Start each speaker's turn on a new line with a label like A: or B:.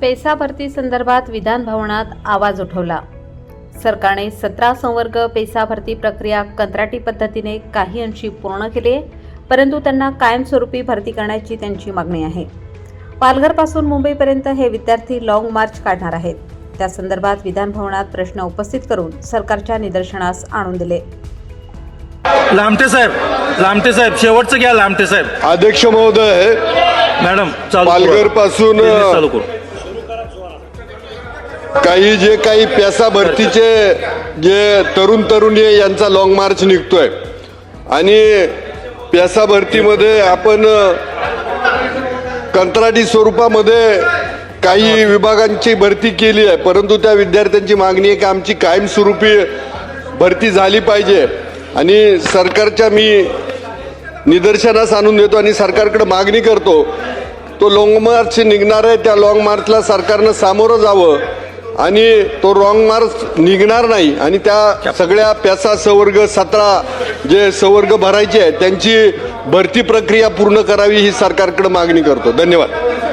A: PESA भरती संदर्भात विधान भवनात आवाज उठवला. सरकारने सतरा संवर्ग पेसा भरती प्रक्रिया कंत्राटी पद्धतीने काही अंशी पूर्ण केली आहे परंतु त्यांना कायमस्वरूपी भरती करण्याची त्यांची मागणी आहे. पालघरपासून मुंबईपर्यंत हे विद्यार्थी लाँग मार्च काढणार आहेत. त्या संदर्भात विधान भवनात प्रश्न उपस्थित करून सरकारच्या निदर्शनास आणून दिले.
B: लामटे साहेब लामटे साहेब शेवटचं घ्या लामटे साहेब.
C: अध्यक्ष महोदय
B: मॅडम चालू
C: पालघर. पासून
B: चालू करू.
C: काही जे काही पेसा भरतीचे जे तरुण तरुणी आहे, यांचा लॉंग मार्च निघतोय. आणि पेसा भरतीमध्ये आपण कंत्राटी स्वरूपामध्ये काही विभागांची भरती केली आहे. परंतु त्या विद्यार्थ्यांची मागणी आहे की आमची कायमस्वरूपी भरती झाली पाहिजे. आणि सरकारच्या मी निदर्शनास आणून देतो आणि सरकारकडे मागणी करतो तो लाँग मार्च निघणार आहे. त्या लाँग मार्चला सरकारनं सामोरं जावं. आणि तो रॉंग मार्च निघणार नाही. आणि त्या सगळ्या प्यासा सवर्ग सतरा जे सवर्ग भरायचे आहेत त्यांची भरती प्रक्रिया पूर्ण करावी ही सरकारकडे मागणी करतो. धन्यवाद.